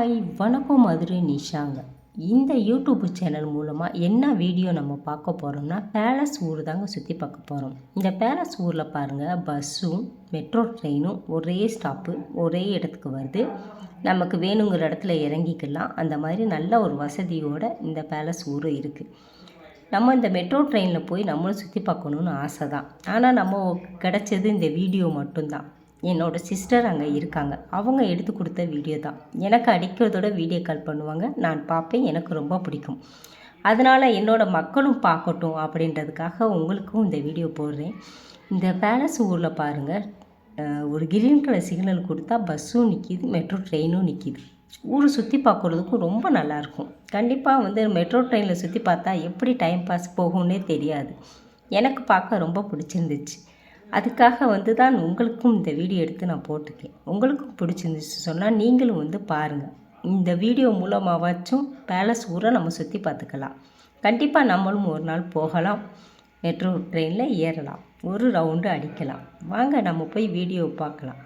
Hi வணக்கம் மதுரை நிஷாங்க. இந்த YouTube channel மூலமாக என்ன வீடியோ நம்ம பார்க்க போகிறோம்னா பேலஸ் ஊர் தாங்க சுற்றி பார்க்க போகிறோம் இந்த பேலஸ் ஊரில் பாருங்கள் பஸ்ஸும் மெட்ரோ ட்ரெயினும் ஒரே ஸ்டாப்பு ஒரே இடத்துக்கு வருது. நமக்கு வேணுங்கிற இடத்துல இறங்கிக்கலாம். அந்த மாதிரி நல்ல ஒரு வசதியோடு இந்த பேலஸ் ஊர் இருக்குது நம்ம இந்த மெட்ரோ ட்ரெயினில் போய் நம்மளும் சுற்றி பார்க்கணுன்னு ஆசை தான். ஆனால் நம்ம கிடச்சது இந்த வீடியோ மட்டும்தான். என்னோடய சிஸ்டர் அங்கே இருக்காங்க. அவங்க எடுத்து கொடுத்த வீடியோ தான். எனக்கு அடிக்கிறதோட வீடியோ கால் பண்ணுவாங்க. நான் பார்ப்பேன். எனக்கு ரொம்ப பிடிக்கும். அதனால் என்னோடய மக்களும் பார்க்கட்டும் அப்படின்றதுக்காக உங்களுக்கும் இந்த வீடியோ போடுறேன். இந்த பேலஸ் ஊரில் பாருங்கள் ஒரு கிரீன் கலர் சிக்னல் கொடுத்தா பஸ்ஸும் நிற்கிது மெட்ரோ ட்ரெயினும் நிற்கிது ஊரை சுற்றி பார்க்குறதுக்கும் ரொம்ப நல்லாயிருக்கும் கண்டிப்பாக வந்து மெட்ரோ ட்ரெயினில் சுற்றி பார்த்தா எப்படி டைம் பாஸ் போகும்னே தெரியாது. எனக்கு பார்க்க ரொம்ப பிடிச்சிருந்துச்சு. அதுக்காக வந்து தான் உங்களுக்கும் இந்த வீடியோ எடுத்து நான் போட்டிருக்கேன். உங்களுக்கும் பிடிச்சிருந்துச்சு சொன்னால் நீங்களும் வந்து பாருங்கள் இந்த வீடியோ மூலமாகவாச்சும் பேலஸ் ஊரை நம்ம சுற்றி பார்த்துக்கலாம். கண்டிப்பாக நம்மளும் ஒரு நாள் போகலாம். மெட்ரோ ட்ரெயினில் ஏறலாம். ஒரு ரவுண்டு அடிக்கலாம். வாங்க நம்ம போய் வீடியோ பார்க்கலாம்.